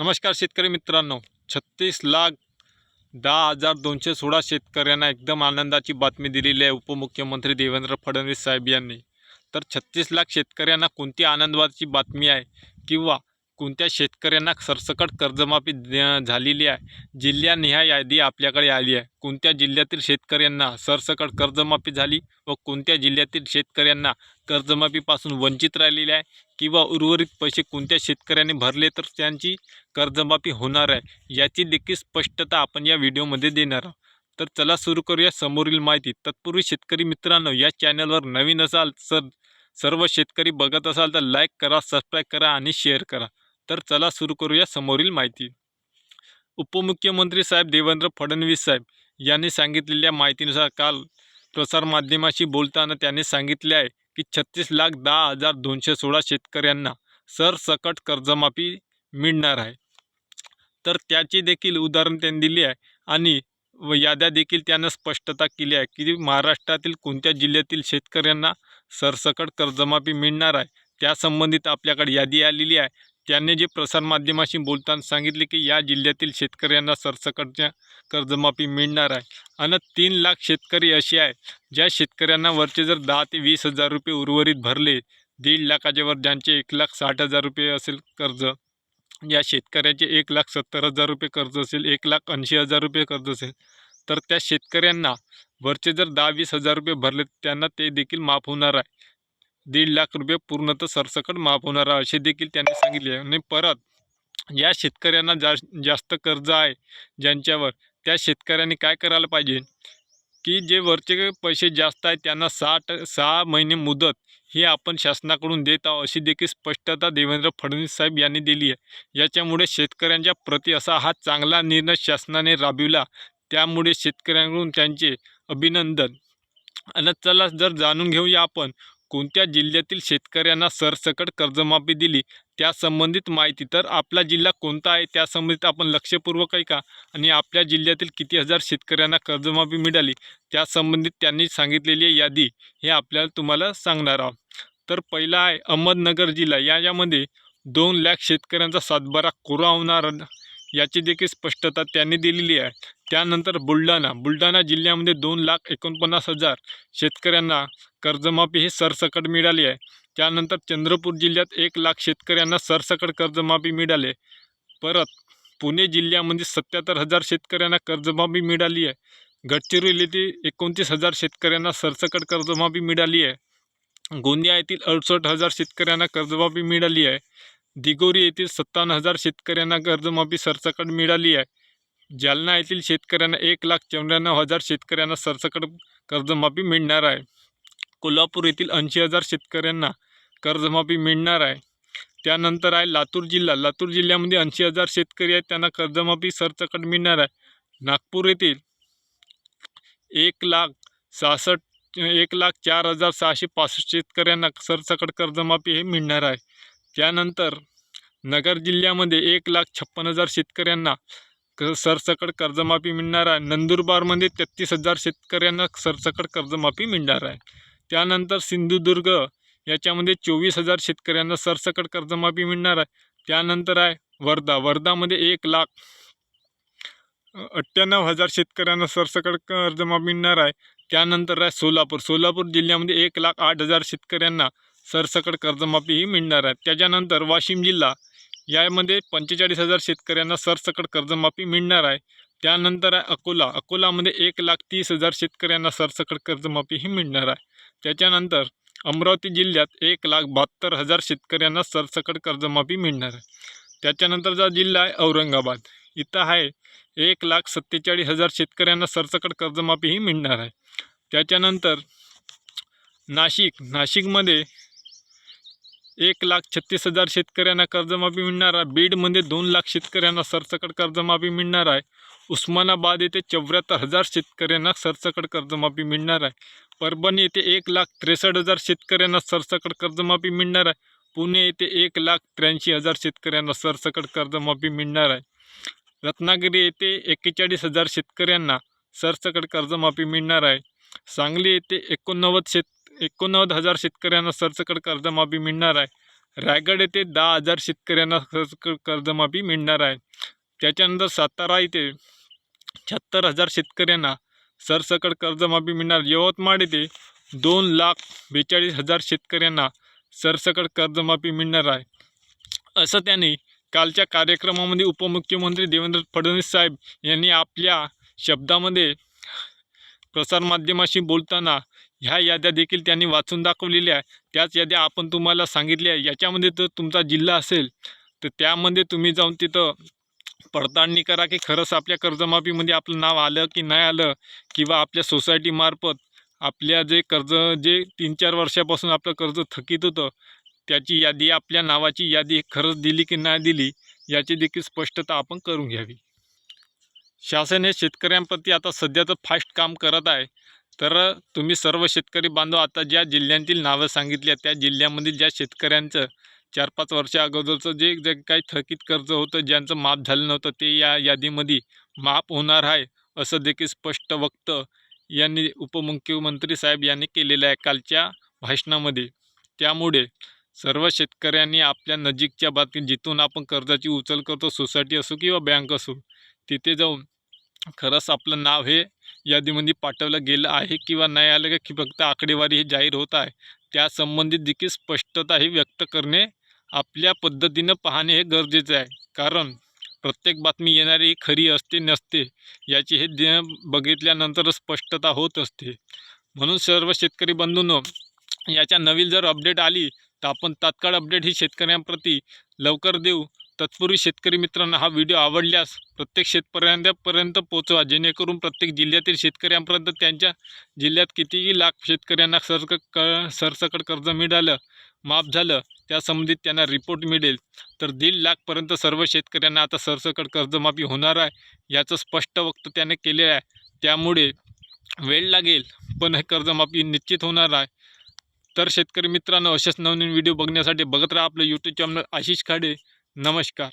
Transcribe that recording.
नमस्कार शेतकरी मित्रांनो. छत्तीस लाख दहा हजार दोनशे सोळा शेतकऱ्यांना एकदम आनंदाची बातमी दिलेली आहे उपमुख्यमंत्री देवेंद्र फडणवीस साहेब यांनी. तर छत्तीस लाख शेतकऱ्यांना कोणती आनंदाची बातमी आहे? किंवा कोणत्या शेतकऱ्यांना सरसकट कर्जमाफी झालेली आहे? जिल्ह्यानिहाय यादी आपल्याकडे आली आहे. कोणत्या जिल्ह्यातील शेतकऱ्यांना सरसकट कर्जमाफी झाली व कोणत्या जिल्ह्यातील शेतकऱ्यांना कर्जमाफीपासून वंचित राहिलेले आहे? किंवा उर्वरित पैसे कोणत्या शेतकऱ्यांनी भरले तर त्यांची कर्जमाफी होणार आहे? याची देखील स्पष्टता आपण या व्हिडिओमध्ये देणार आहोत. तर चला सुरू करूया समोरील माहिती. तत्पूर्वी शेतकरी मित्रांनो या चॅनलवर नवीन असाल सर सर्व शेतकरी बघत असाल तर लाईक करा सबस्क्राईब करा आणि शेअर करा. तर चला सुरू करूया समोरील माहिती. उपमुख्यमंत्री साहेब देवेंद्र फडणवीस साहेब यांनी सांगितलेल्या माहितीनुसार काल प्रसारमाध्यमाशी बोलताना त्यांनी सांगितले आहे की छत्तीस लाख दहा हजार दोनशे सोळा शेतकऱ्यांना सरसकट कर्जमाफी मिळणार आहे. तर त्याची देखील उदाहरण त्यांनी दिली आहे आणि व याद्या देखील त्यानं स्पष्टता केली आहे की महाराष्ट्रातील कोणत्या जिल्ह्यातील शेतकऱ्यांना सरसकट कर्जमाफी मिळणार आहे. त्यासंबंधित आपल्याकडे यादी आलेली आहे. त्यांनी जे प्रसारमाध्यमाशी बोलताना सांगितले की या जिल्ह्यातील शेतकऱ्यांना सरसकटच्या कर्जमाफी मिळणार आहे. आणि तीन लाख शेतकरी असे आहे ज्या शेतकऱ्यांना वरचे जर दहा ते वीस हजार रुपये उर्वरित भरले दीड लाखाच्यावर ज्यांचे एक लाख साठ हजार रुपये असेल कर्ज या शेतकऱ्याचे एक लाख सत्तर हजार रुपये कर्ज असेल एक लाख ऐंशी हजार रुपये कर्ज असेल तर त्या शेतकऱ्यांना वरचे जर दहा वीस हजार रुपये भरले त्यांना ते देखील माफ होणार आहे. दीड लाख रुपये पूर्णतः सरसकट माफ होणार आहे असे देखील त्यांनी सांगितले. आणि परत या शेतकऱ्यांना जा जास्त कर्ज आहे ज्यांच्यावर त्या शेतकऱ्यांनी काय करायला पाहिजे? की जे वरचे पैसे जास्त आहेत त्यांना साठ सहा महिने मुदत ही आपण शासनाकडून देत आहोत अशी देखील स्पष्टता देवेंद्र फडणवीस साहेब यांनी दिली आहे. याच्यामुळे शेतकऱ्यांच्या प्रति असा हा चांगला निर्णय शासनाने राबविला. त्यामुळे शेतकऱ्यांकडून त्यांचे अभिनंदन. आणि चला जर जाणून घेऊया आपण कोणत्या जिल्ह्यातील शेतकऱ्यांना सरसकट कर्जमाफी दिली त्यासंबंधित माहिती तर आपला जिल्हा कोणता आहे त्यासंबंधित आपण लक्षपूर्वक आहे का आणि आपल्या जिल्ह्यातील किती हजार शेतकऱ्यांना कर्जमाफी मिळाली त्यासंबंधित त्यांनी सांगितलेली यादी हे आपल्याला तुम्हाला सांगणार आहोत. तर पहिला आहे अहमदनगर जिल्हा. याच्यामध्ये दोन लाख शेतकऱ्यांचा सातबारा कोरा होणार याची देखील स्पष्टता त्यांनी दिलेली आहे. त्यानंतर बुलढाणा बुलढाणा जिल्ह्यामध्ये दोन लाख एकोणपन्नास हजार शेतकऱ्यांना कर्जमाफी ही सरसकट मिळाली आहे. त्यानंतर चंद्रपूर जिल्ह्यात एक लाख शेतकऱ्यांना सरसकट कर्जमाफी मिळाली परत पुणे जिल्ह्यामध्ये सत्याहत्तर हजार शेतकऱ्यांना कर्जमाफी मिळाली आहे. गडचिरोली येथील एकोणतीस हजार शेतकऱ्यांना सरसकट कर्जमाफी मिळाली आहे. गोंदिया येथील अडुसष्ट हजार शेतकऱ्यांना कर्जमाफी मिळाली आहे. दिगोरी येथील सत्तावन्न हजार शेतकऱ्यांना कर्जमाफी सरसकट मिळाली आहे. जालना येथील शेतकऱ्यांना एक लाख चौऱ्याण्णव हजार शेतकऱ्यांना सरसकट कर्जमाफी मिळणार आहे. कोल्हापूर येथील ऐंशी हजार शेतकऱ्यांना कर्जमाफी मिळणार आहे. त्यानंतर आहे लातूर जिल्हा. लातूर जिल्ह्यामध्ये ऐंशी हजार शेतकरी आहेत त्यांना कर्जमाफी सरसकट मिळणार आहे. नागपूर येथील एक लाख सहासष्ट एक लाख चार हजार सहाशे पासष्ट शेतकऱ्यांना सरसकट कर्जमाफी हे मिळणार आहे. त्यानंतर नगर जिल्ह्यामध्ये एक लाख छप्पन हजार शेतकऱ्यांना क सरसकट कर्जमाफी मिळणार आहे. नंदुरबारमध्ये तेहतीस हजार शेतकऱ्यांना सरसकट कर्जमाफी मिळणार आहे. त्यानंतर सिंधुदुर्ग याच्यामध्ये चोवीस हजार शेतकऱ्यांना सरसकट कर्जमाफी मिळणार आहे. त्यानंतर आहे वर्धा. वर्धामध्ये एक लाख अठ्ठ्याण्णव हजार शेतकऱ्यांना सरसकट कर्जमाफी मिळणार आहे. त्यानंतर आहे सोलापूर. सोलापूर जिल्ह्यामध्ये एक लाख आठ हजार शेतकऱ्यांना सरसकट कर्जमाफीही मिळणार आहे. त्याच्यानंतर वाशिम जिल्हा यामध्ये पंचेचाळीस हजार शेतकऱ्यांना सरसकट कर्जमाफी मिळणार आहे. त्यानंतर आहे अकोला अकोलामध्ये एक लाख तीस हजार शेतकऱ्यांना सरसकट कर्जमाफीही मिळणार आहे. त्याच्यानंतर अमरावती जिल्ह्यात एक लाख बहात्तर हजार शेतकऱ्यांना सरसकट कर्जमाफी मिळणार आहे. त्याच्यानंतरचा जिल्हा आहे औरंगाबाद इथं आहे एक लाख सत्तेचाळीस हजार शेतकऱ्यांना सरसकट कर्जमाफीही मिळणार आहे. त्याच्यानंतर नाशिक नाशिकमध्ये एक लाख छत्तीस हजार शेतकऱ्यांना कर्जमाफी मिळणार आहे. बीडमध्ये दोन लाख शेतकऱ्यांना सरसकट कर्जमाफी मिळणार आहे. उस्मानाबाद येथे चौऱ्याहत्तर हजार शेतकऱ्यांना सरसकट कर्जमाफी मिळणार आहे. परभणी येथे एक लाख त्रेसष्ट हजार शेतकऱ्यांना सरसकट कर्जमाफी मिळणार आहे. पुणे येथे एक लाख त्र्याऐंशी हजार शेतकऱ्यांना सरसकट कर्जमाफी मिळणार आहे. रत्नागिरी येथे एक्केचाळीस हजार शेतकऱ्यांना सरसकट कर्जमाफी मिळणार आहे. सांगली येथे एकोणनव्वद शेत एकोणनव्वद हजार शेतकऱ्यांना सरसकट कर्जमाफी मिळणार आहे. रायगड येथे दहा हजार शेतकऱ्यांना सरसकट कर्जमाफी मिळणार आहे. त्याच्यानंतर सातारा येथे शहात्तर हजार शेतकऱ्यांना सरसकट कर्जमाफी मिळणार. यवतमाळ येथे दोन लाख बेचाळीस हजार शेतकऱ्यांना सरसकट कर्जमाफी मिळणार आहे. असं त्यांनी कालच्या कार्यक्रमामध्ये उपमुख्यमंत्री देवेंद्र फडणवीस साहेब यांनी आपल्या शब्दामध्ये प्रसारमाध्यमाशी बोलताना ह्या याद्या देखील त्यांनी वाचून दाखवलेल्या आहे. त्याच याद्या आपण तुम्हाला सांगितल्या आहे. याच्यामध्ये जर तुमचा जिल्हा असेल तर त्यामध्ये तुम्ही जाऊन तिथं पडताळणी करा की खरंच आपल्या कर्जमाफीमध्ये आपलं नाव आलं की नाही आलं किंवा आपल्या सोसायटीमार्फत आपल्या जे कर्ज जे तीन चार वर्षापासून आपलं कर्ज थकीत होतं त्याची यादी आपल्या नावाची यादी खरंच दिली की नाही दिली याची देखील स्पष्टता आपण करून घ्यावी. शासन हे शेतकऱ्यांप्रती आता सध्या तर फास्ट काम करत आहे. तर तुम्ही सर्व शेतकरी बांधव आता ज्या जिल्ह्यांतील नावं सांगितली त्या जिल्ह्यामधील ज्या शेतकऱ्यांचं चार पाच वर्षा अगोदरचं जे जे काही थकीत कर्ज होतं ज्यांचं माफ झालं नव्हतं ते या यादीमध्ये माफ होणार आहे असं देखील स्पष्ट वक्त यांनी उपमुख्यमंत्री साहेब यांनी केलेलं आहे कालच्या भाषणामध्ये. त्यामुळे सर्व शेतकऱ्यांनी आपल्या नजीकच्या बातमी जिथून आपण कर्जाची उचल करतो सोसायटी असो किंवा बँक असो तिथे जाऊन खरंच आपलं नाव हे यादीमध्ये पाठवलं गेलं आहे किंवा नाही आलं की फक्त आकडेवारी ही जाहीर होत आहे. त्यासंबंधित देखील स्पष्टता ही व्यक्त करणे आपल्या पद्धतीनं पाहणे हे गरजेचं आहे. कारण प्रत्येक बातमी येणारी ही खरी असते नसते याची हे दे बघितल्यानंतर स्पष्टता होत असते. म्हणून सर्व शेतकरी बंधूंनो याच्या नवीन जर अपडेट आली तर आपण तात्काळ अपडेट ही शेतकऱ्यांप्रती लवकर देऊ. तत्पूर्वी शेतकरी मित्रांना हा व्हिडिओ आवडल्यास प्रत्येक शेतकऱ्यांपर्यंत पोचवा जेणेकरून प्रत्येक जिल्ह्यातील शेतकऱ्यांपर्यंत त्यांच्या जिल्ह्यात कितीही लाख शेतकऱ्यांना सरक क सरसकट कर्ज मिळालं माफ झालं त्या संबंधित त्यांना रिपोर्ट मिळेल. तर दीड लाखपर्यंत सर्व शेतकऱ्यांना आता सरसकट कर्जमाफी होणार आहे याचं स्पष्ट वक्त त्याने केले आहे. त्यामुळे वेळ लागेल पण हे कर्जमाफी निश्चित होणार आहे. तर शेतकरी मित्रांनो असेच नवनवीन व्हिडिओ बघण्यासाठी बघत राहा आपलं यूट्यूब चॅनल आशिष खाडे. नमस्कार.